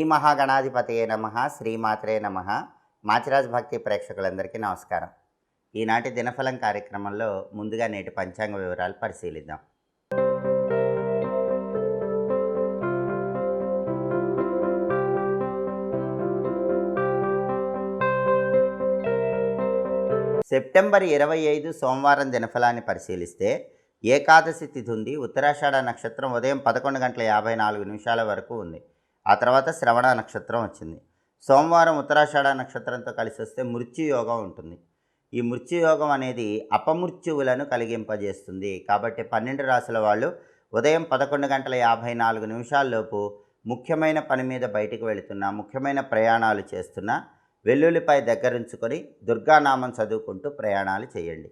శ్రీ మహాగణాధిపతయే నమ శ్రీమాత్రే నమ. మాచిరాజ్ భక్తి ప్రేక్షకులందరికీ నమస్కారం. ఈనాటి దినఫలం కార్యక్రమంలో ముందుగా నేటి పంచాంగ వివరాలు పరిశీలిద్దాం. సెప్టెంబర్ ఇరవై ఐదు సోమవారం దినఫలాన్ని పరిశీలిస్తే ఏకాదశి తిథి ఉంది ఉత్తరాషాఢ నక్షత్రం ఉదయం పదకొండు గంటల యాభై నాలుగు నిమిషాల వరకు ఉంది. ఆ తర్వాత శ్రవణ నక్షత్రం వచ్చింది. సోమవారం ఉత్తరాషాఢ నక్షత్రంతో కలిసి వస్తే మృత్యుయోగం ఉంటుంది. ఈ మృత్యుయోగం అనేది అపమృత్యువులను కలిగింపజేస్తుంది. కాబట్టి పన్నెండు రాసుల వాళ్ళు ఉదయం పదకొండు గంటల యాభై నాలుగు నిమిషాల్లోపు ముఖ్యమైన పని మీద బయటికి వెళుతున్నా ముఖ్యమైన ప్రయాణాలు చేస్తున్నా వెల్లుల్లిపై దగ్గరుంచుకొని దుర్గానామం చదువుకుంటూ ప్రయాణాలు చేయండి.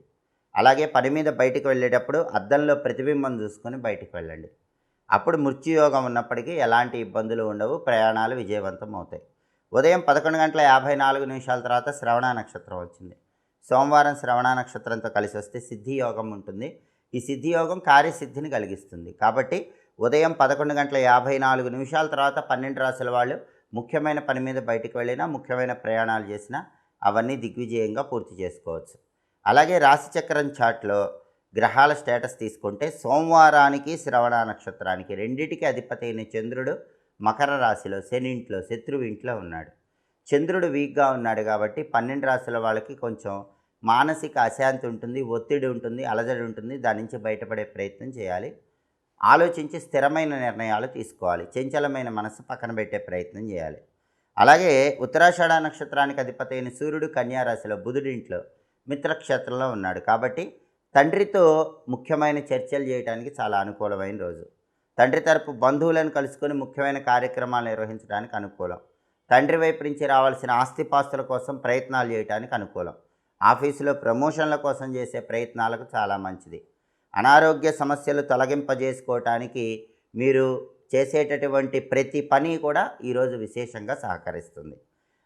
అలాగే పని మీద బయటికి వెళ్ళేటప్పుడు అద్దంలో ప్రతిబింబం చూసుకొని బయటికి వెళ్ళండి. అప్పుడు మృత్యుయోగం ఉన్నప్పటికీ ఎలాంటి ఇబ్బందులు ఉండవు ప్రయాణాలు విజయవంతం అవుతాయి. ఉదయం పదకొండు గంటల యాభై నాలుగు నిమిషాల తర్వాత శ్రవణ నక్షత్రం వచ్చింది. సోమవారం శ్రవణ నక్షత్రంతో కలిసి వస్తే సిద్ధి యోగం ఉంటుంది. ఈ సిద్ధి యోగం కార్యసిద్ధిని కలిగిస్తుంది. కాబట్టి ఉదయం పదకొండు గంటల యాభై నాలుగు నిమిషాల తర్వాత పన్నెండు రాసుల వాళ్ళు ముఖ్యమైన పని మీద బయటకు వెళ్ళినా ముఖ్యమైన ప్రయాణాలు చేసినా అవన్నీ దిగ్విజయంగా పూర్తి చేసుకోవచ్చు. అలాగే రాశిచక్రం చాట్లో గ్రహాల స్టేటస్ తీసుకుంటే సోమవారానికి శ్రవణ నక్షత్రానికి రెండిటికి అధిపతి అయిన చంద్రుడు మకర రాశిలో శనింట్లో శత్రువు ఇంట్లో ఉన్నాడు. చంద్రుడు వీక్గా ఉన్నాడు కాబట్టి పన్నెండు రాశుల వాళ్ళకి కొంచెం మానసిక అశాంతి ఉంటుంది ఒత్తిడి ఉంటుంది అలజడి ఉంటుంది. దాని నుంచి బయటపడే ప్రయత్నం చేయాలి. ఆలోచించి స్థిరమైన నిర్ణయాలు తీసుకోవాలి. చంచలమైన మనసు పక్కన పెట్టే ప్రయత్నం చేయాలి. అలాగే ఉత్తరాషాఢ నక్షత్రానికి అధిపతి అయిన సూర్యుడు కన్యారాశిలో బుధుడి ఇంట్లో మిత్రక్షేత్రంలో ఉన్నాడు కాబట్టి తండ్రితో ముఖ్యమైన చర్చలు చేయడానికి చాలా అనుకూలమైన రోజు. తండ్రి తరపు బంధువులను కలుసుకొని ముఖ్యమైన కార్యక్రమాలు నిర్వహించడానికి అనుకూలం. తండ్రి వైపు నుంచి రావాల్సిన ఆస్తిపాస్తుల కోసం ప్రయత్నాలు చేయడానికి అనుకూలం. ఆఫీసులో ప్రమోషన్ల కోసం చేసే ప్రయత్నాలకు చాలా మంచిది. అనారోగ్య సమస్యలు తొలగింపజేసుకోవటానికి మీరు చేసేటటువంటి ప్రతి పని కూడా ఈరోజు విశేషంగా సహకరిస్తుంది.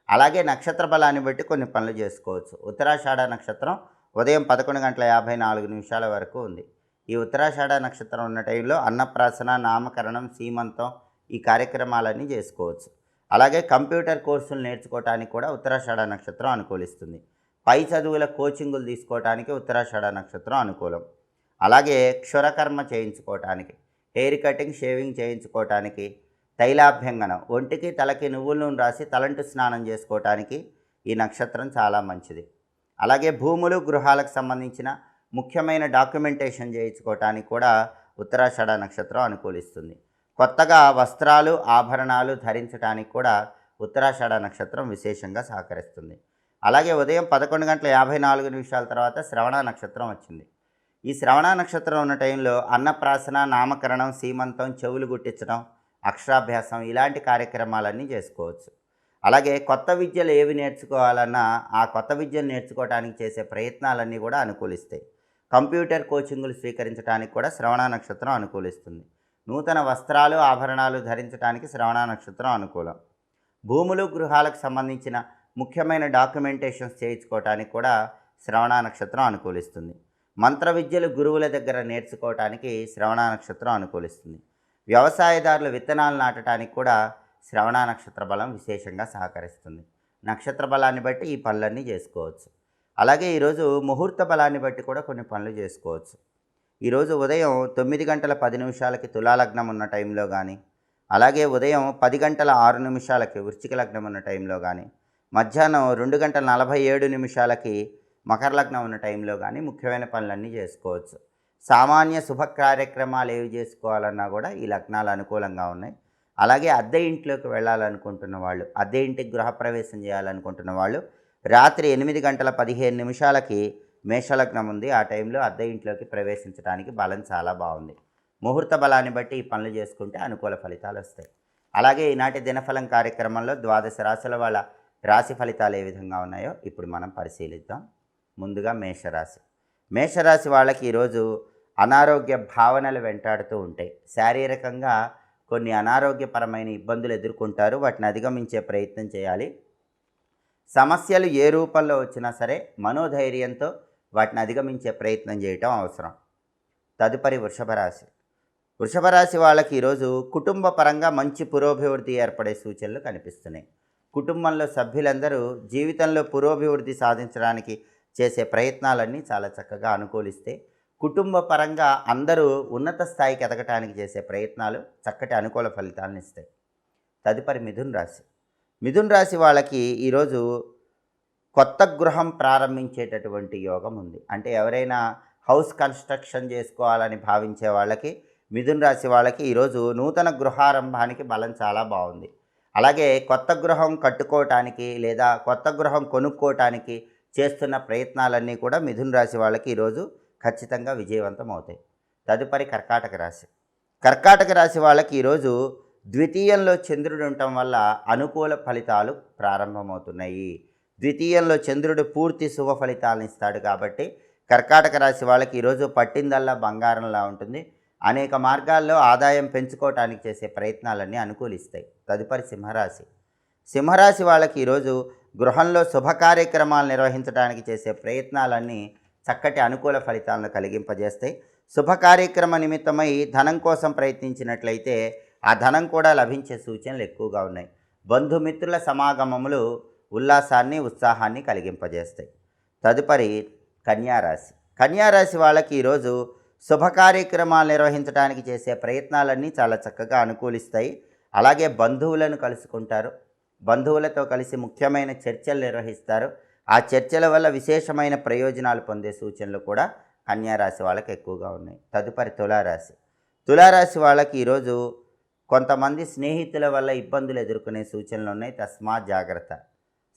అలాగే నక్షత్ర బలాన్ని బట్టి కొన్ని పనులు చేసుకోవచ్చు. ఉత్తరాషాఢ నక్షత్రం ఉదయం పదకొండు గంటల యాభై నాలుగు నిమిషాల వరకు ఉంది. ఈ ఉత్తరాషాఢ నక్షత్రం ఉన్న టైంలో అన్నప్రాసన నామకరణం సీమంతం ఈ కార్యక్రమాలన్నీ చేసుకోవచ్చు. అలాగే కంప్యూటర్ కోర్సులు నేర్చుకోవటానికి కూడా ఉత్తరాషాఢ నక్షత్రం అనుకూలిస్తుంది. పై చదువుల కోచింగులు తీసుకోవటానికి ఉత్తరాషాఢ నక్షత్రం అనుకూలం. అలాగే క్షురకర్మ చేయించుకోవటానికి హెయిర్ కటింగ్ షేవింగ్ చేయించుకోవటానికి తైలాభ్యంగనం ఒంటికి తలకి నువ్వుల నూనె రాసి తలంటు స్నానం చేసుకోవటానికి ఈ నక్షత్రం చాలా మంచిది. అలాగే భూములు గృహాలకు సంబంధించిన ముఖ్యమైన డాక్యుమెంటేషన్ చేయించుకోవటానికి కూడా ఉత్తరాషాఢ నక్షత్రం అనుకూలిస్తుంది. కొత్తగా వస్త్రాలు ఆభరణాలు ధరించడానికి కూడా ఉత్తరాషాఢ నక్షత్రం విశేషంగా సహకరిస్తుంది. అలాగే ఉదయం పదకొండు గంటల యాభై నాలుగు నిమిషాల తర్వాత శ్రవణ నక్షత్రం వచ్చింది. ఈ శ్రవణ నక్షత్రం ఉన్న టైంలో అన్నప్రాసన నామకరణం సీమంతం చెవులు గుట్టించడం అక్షరాభ్యాసం ఇలాంటి కార్యక్రమాలన్నీ చేసుకోవచ్చు. అలాగే కొత్త విద్యలు ఏవి నేర్చుకోవాలన్నా ఆ కొత్త విద్యను నేర్చుకోవడానికి చేసే ప్రయత్నాలన్నీ కూడా అనుకూలిస్తాయి. కంప్యూటర్ కోచింగులు స్వీకరించడానికి కూడా శ్రవణ నక్షత్రం అనుకూలిస్తుంది. నూతన వస్త్రాలు ఆభరణాలు ధరించడానికి శ్రవణ నక్షత్రం అనుకూలం. భూములు గృహాలకు సంబంధించిన ముఖ్యమైన డాక్యుమెంటేషన్స్ చేయించుకోవటానికి కూడా శ్రవణ నక్షత్రం అనుకూలిస్తుంది. మంత్ర విద్యలు గురువుల దగ్గర నేర్చుకోవటానికి శ్రవణ నక్షత్రం అనుకూలిస్తుంది. వ్యవసాయదారులు విత్తనాలు నాటడానికి కూడా శ్రవణ నక్షత్ర బలం విశేషంగా సహకరిస్తుంది. నక్షత్ర బలాన్ని బట్టి ఈ పనులన్నీ చేసుకోవచ్చు. అలాగే ఈరోజు ముహూర్త బలాన్ని బట్టి కూడా కొన్ని పనులు చేసుకోవచ్చు. ఈరోజు ఉదయం తొమ్మిది గంటల పది నిమిషాలకి తులాలగ్నం ఉన్న టైంలో కానీ అలాగే ఉదయం పది గంటల ఆరు నిమిషాలకి వృశ్చిక లగ్నం ఉన్న టైంలో కానీ మధ్యాహ్నం రెండు గంటల నలభై ఏడు నిమిషాలకి మకర లగ్నం ఉన్న టైంలో కానీ ముఖ్యమైన పనులన్నీ చేసుకోవచ్చు. సామాన్య శుభ కార్యక్రమాలు ఏవి చేసుకోవాలన్నా కూడా ఈ లగ్నాలు అనుకూలంగా ఉన్నాయి. అలాగే అద్దె ఇంట్లోకి వెళ్ళాలనుకుంటున్న వాళ్ళు అద్దె ఇంటికి గృహప్రవేశం చేయాలనుకుంటున్న వాళ్ళు రాత్రి ఎనిమిది గంటల పదిహేను నిమిషాలకి మేషలగ్నం ఉంది. ఆ టైంలో అద్దె ఇంట్లోకి ప్రవేశించడానికి బలం చాలా బాగుంది. ముహూర్త బలాన్ని బట్టి ఈ పనులు చేసుకుంటే అనుకూల ఫలితాలు వస్తాయి. అలాగే ఈనాటి దినఫలం కార్యక్రమంలో ద్వాదశ రాశుల వాళ్ళ రాశి ఫలితాలు ఏ విధంగా ఉన్నాయో ఇప్పుడు మనం పరిశీలిద్దాం. ముందుగా మేషరాశి. మేషరాశి వాళ్ళకి ఈరోజు అనారోగ్య భావనలు వెంటాడుతూ ఉంటాయి. శారీరకంగా కొన్ని అనారోగ్యపరమైన ఇబ్బందులు ఎదుర్కొంటారు. వాటిని అధిగమించే ప్రయత్నం చేయాలి. సమస్యలు ఏ రూపంలో వచ్చినా సరే మనోధైర్యంతో వాటిని అధిగమించే ప్రయత్నం చేయటం అవసరం. తదుపరి వృషభ రాశి. వృషభ రాశి వాళ్ళకి ఈరోజు కుటుంబ పరంగా మంచి పురోభివృద్ధి ఏర్పడే సూచనలు కనిపిస్తున్నాయి. కుటుంబంలో సభ్యులందరూ జీవితంలో పురోభివృద్ధి సాధించడానికి చేసే ప్రయత్నాలన్నీ చాలా చక్కగా అనుకూలిస్తే కుటుంబ పరంగా అందరూ ఉన్నత స్థాయికి ఎదగటానికి చేసే ప్రయత్నాలు చక్కటి అనుకూల ఫలితాలను ఇస్తాయి. తదుపరి మిథున్ రాశి. మిథున్ రాశి వాళ్ళకి ఈరోజు కొత్త గృహం ప్రారంభించేటటువంటి యోగం ఉంది. అంటే ఎవరైనా హౌస్ కన్స్ట్రక్షన్ చేసుకోవాలని భావించే వాళ్ళకి మిథున్ రాశి వాళ్ళకి ఈరోజు నూతన గృహారంభానికి బలం చాలా బాగుంది. అలాగే కొత్త గృహం కట్టుకోవటానికి లేదా కొత్త గృహం కొనుక్కోవటానికి చేస్తున్న ప్రయత్నాలన్నీ కూడా మిథున్ రాశి వాళ్ళకి ఈరోజు ఖచ్చితంగా విజయవంతం అవుతాయి. తదుపరి కర్కాటక రాశి. కర్కాటక రాశి వాళ్ళకి ఈరోజు ద్వితీయంలో చంద్రుడు ఉండటం వల్ల అనుకూల ఫలితాలు ప్రారంభమవుతున్నాయి. ద్వితీయంలో చంద్రుడు పూర్తి శుభ ఫలితాలను ఇస్తాడు కాబట్టి కర్కాటక రాశి వాళ్ళకి ఈరోజు పట్టిందల్లా బంగారంలా ఉంటుంది. అనేక మార్గాల్లో ఆదాయం పెంచుకోవటానికి చేసే ప్రయత్నాలన్నీ అనుకూలిస్తాయి. తదుపరి సింహరాశి. సింహరాశి వాళ్ళకి ఈరోజు గృహంలో శుభ కార్యక్రమాలు నిర్వహించడానికి చేసే ప్రయత్నాలన్నీ చక్కటి అనుకూల ఫలితాలను కలిగింపజేస్తాయి శుభ కార్యక్రమ నిమిత్తమై ధనం కోసం ప్రయత్నించినట్లయితే ఆ ధనం కూడా లభించే సూచనలు ఎక్కువగా ఉన్నాయి. బంధుమిత్రుల సమాగమములు ఉల్లాసాన్ని ఉత్సాహాన్ని కలిగింపజేస్తాయి. తదుపరి కన్యారాశి. కన్యారాశి వాళ్ళకి ఈరోజు శుభ కార్యక్రమాలు నిర్వహించడానికి చేసే ప్రయత్నాలన్నీ చాలా చక్కగా అనుకూలిస్తాయి. అలాగే బంధువులను కలుసుకుంటారు. బంధువులతో కలిసి ముఖ్యమైన చర్చలు నిర్వహిస్తారు. ఆ చర్చల వల్ల విశేషమైన ప్రయోజనాలు పొందే సూచనలు కూడా కన్యారాశి వాళ్ళకి ఎక్కువగా ఉన్నాయి. తదుపరి తులారాశి. తులారాశి వాళ్ళకి ఈరోజు కొంతమంది స్నేహితుల వల్ల ఇబ్బందులు ఎదుర్కొనే సూచనలు ఉన్నాయి. తస్మాత్ జాగ్రత్త.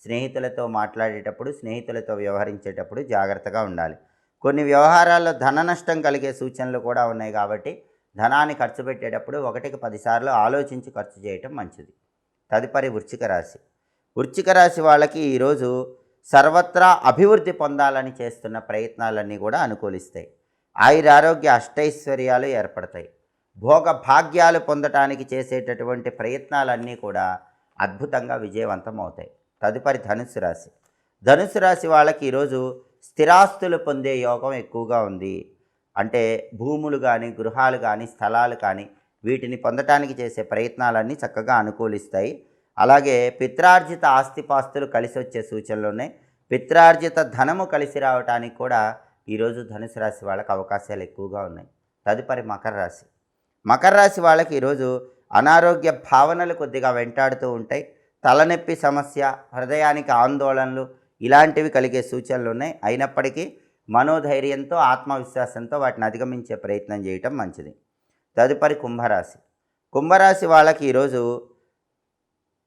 స్నేహితులతో మాట్లాడేటప్పుడు స్నేహితులతో వ్యవహరించేటప్పుడు జాగ్రత్తగా ఉండాలి. కొన్ని వ్యవహారాల్లో ధన నష్టం కలిగే సూచనలు కూడా ఉన్నాయి కాబట్టి ధనాన్ని ఖర్చు పెట్టేటప్పుడు ఒకటికి పదిసార్లు ఆలోచించి ఖర్చు చేయటం మంచిది. తదుపరి వృచ్చిక రాశి. వృచ్చిక రాశి వాళ్ళకి ఈరోజు సర్వత్రా అభివృద్ధి పొందాలని చేస్తున్న ప్రయత్నాలన్నీ కూడా అనుకూలిస్తాయి. ఆయురారోగ్య అష్టైశ్వర్యాలు ఏర్పడతాయి. భోగ భాగ్యాలు పొందటానికి చేసేటటువంటి ప్రయత్నాలన్నీ కూడా అద్భుతంగా విజయవంతం అవుతాయి. తదుపరి ధనుసు రాశి. ధనుసు రాశి వాళ్ళకి ఈరోజు స్థిరాస్తులు పొందే యోగం ఎక్కువగా ఉంది. అంటే భూములు కానీ గృహాలు కానీ స్థలాలు కానీ వీటిని పొందటానికి చేసే ప్రయత్నాలన్నీ చక్కగా అనుకూలిస్తాయి. అలాగే పిత్రార్జిత ఆస్తిపాస్తులు కలిసి వచ్చే సూచనలు ఉన్నాయి పిత్రార్జిత ధనము కలిసి రావడానికి కూడా ఈరోజు ధనుసు రాశి వాళ్ళకి అవకాశాలు ఎక్కువగా ఉన్నాయి. తదుపరి మకర రాశి. మకర రాశి వాళ్ళకి ఈరోజు అనారోగ్య భావనలు కొద్దిగా వెంటాడుతూ ఉంటాయి. తలనొప్పి సమస్య హృదయానికి ఆందోళనలు ఇలాంటివి కలిగే సూచనలు ఉన్నాయి. అయినప్పటికీ మనోధైర్యంతో ఆత్మవిశ్వాసంతో వాటిని అధిగమించే ప్రయత్నం చేయటం మంచిది. తదుపరి కుంభరాశి. కుంభరాశి వాళ్ళకి ఈరోజు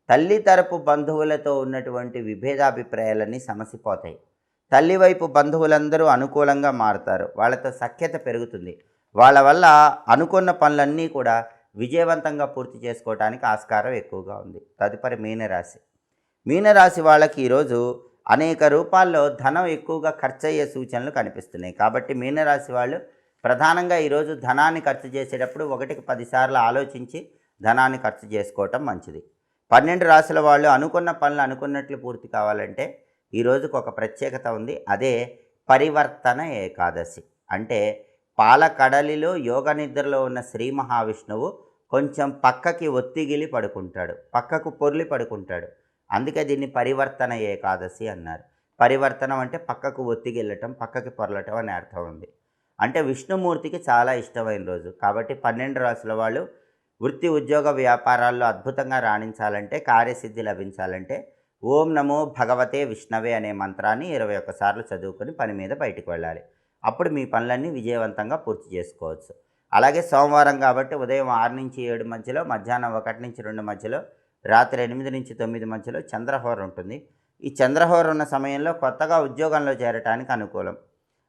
తల్లి తరపు బంధువులతో ఉన్నటువంటి విభేదాభిప్రాయాలన్నీ సమసిపోతాయి. తల్లి వైపు బంధువులందరూ అనుకూలంగా మారుతారు. వాళ్ళతో సఖ్యత పెరుగుతుంది. వాళ్ళ వల్ల అనుకున్న పనులన్నీ కూడా విజయవంతంగా పూర్తి చేసుకోవడానికి ఆస్కారం ఎక్కువగా ఉంది. తదుపరి మీనరాశి. మీనరాశి వాళ్ళకి ఈరోజు అనేక రూపాల్లో ధనం ఎక్కువగా ఖర్చు అయ్యే సూచనలు కనిపిస్తున్నాయి. కాబట్టి మీనరాశి వాళ్ళు ప్రధానంగా ఈరోజు ధనాన్ని ఖర్చు చేసేటప్పుడు ఒకటికి పదిసార్లు ఆలోచించి ధనాన్ని ఖర్చు చేసుకోవటం మంచిది. పన్నెండు రాశుల వాళ్ళు అనుకున్న పనులు అనుకున్నట్లు పూర్తి కావాలంటే ఈ రోజుకు ఒక ప్రత్యేకత ఉంది. అదే పరివర్తన ఏకాదశి. అంటే పాలకడలిలో యోగ నిద్రలో ఉన్న శ్రీ మహావిష్ణువు కొంచెం పక్కకి ఒత్తిగిలి పడుకుంటాడు. పక్కకు పొర్లి పడుకుంటాడు. అందుకే దీన్ని పరివర్తన ఏకాదశి అన్నారు. పరివర్తనం అంటే పక్కకు ఒత్తిగిల్లటం పక్కకి పొరలటం అనే అర్థం ఉంది. అంటే విష్ణుమూర్తికి చాలా ఇష్టమైన రోజు. కాబట్టి పన్నెండు రాసుల వాళ్ళు వృత్తి ఉద్యోగ వ్యాపారాల్లో అద్భుతంగా రాణించాలంటే కార్యసిద్ధి లభించాలంటే ఓం నమో భగవతే విష్ణవే అనే మంత్రాన్ని ఇరవై ఒక్కసార్లు చదువుకొని పని మీద బయటకు వెళ్ళాలి. అప్పుడు మీ పనులన్నీ విజయవంతంగా పూర్తి చేసుకోవచ్చు. అలాగే సోమవారం కాబట్టి ఉదయం ఆరు నుంచి ఏడు మధ్యలో మధ్యాహ్నం ఒకటి నుంచి రెండు మధ్యలో రాత్రి ఎనిమిది నుంచి తొమ్మిది మధ్యలో చంద్రహోర ఉంటుంది. ఈ చంద్రహోర ఉన్న సమయంలో కొత్తగా ఉద్యోగంలో చేరటానికి అనుకూలం.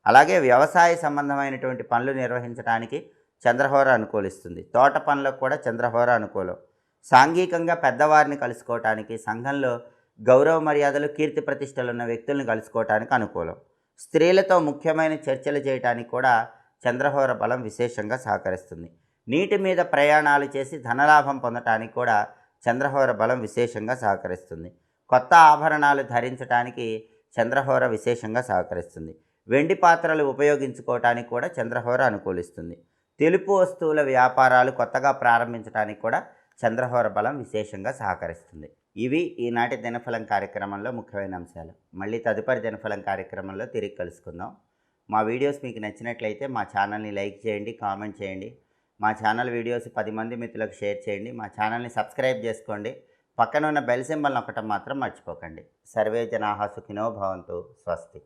అలాగే వ్యవసాయ సంబంధమైనటువంటి పనులు నిర్వహించడానికి చంద్రహోర అనుకూలిస్తుంది. తోట పనులకు కూడా చంద్రహోర అనుకూలం. సాంఘికంగా పెద్దవారిని కలుసుకోవటానికి సంఘంలో గౌరవ మర్యాదలు కీర్తి ప్రతిష్టలు ఉన్న వ్యక్తులను కలుసుకోవటానికి అనుకూలం. స్త్రీలతో ముఖ్యమైన చర్చలు చేయటానికి కూడా చంద్రహోర బలం విశేషంగా సహకరిస్తుంది. నీటి మీద ప్రయాణాలు చేసి ధనలాభం పొందటానికి కూడా చంద్రహోర బలం విశేషంగా సహకరిస్తుంది. కొత్త ఆభరణాలు ధరించడానికి చంద్రహోర విశేషంగా సహకరిస్తుంది. వెండి పాత్రలు ఉపయోగించుకోవటానికి కూడా చంద్రహోర అనుకూలిస్తుంది. తెలుపు వస్తువుల వ్యాపారాలు కొత్తగా ప్రారంభించడానికి కూడా చంద్రహోర బలం విశేషంగా సహకరిస్తుంది. ఇవి ఈనాటి దినఫలం కార్యక్రమంలో ముఖ్యమైన అంశాలు. మళ్ళీ తదుపరి దినఫలం కార్యక్రమంలో తిరిగి కలుసుకుందాం. మా వీడియోస్ మీకు నచ్చినట్లయితే మా ఛానల్ని లైక్ చేయండి కామెంట్ చేయండి. మా ఛానల్ వీడియోస్ పది మంది మిత్రులకు షేర్ చేయండి. మా ఛానల్ని సబ్స్క్రైబ్ చేసుకోండి. పక్కన ఉన్న బెల్ సింబల్ నొక్కటం మాత్రం మర్చిపోకండి. సర్వే జనాహా సుఖినో భవంతు. స్వస్తి.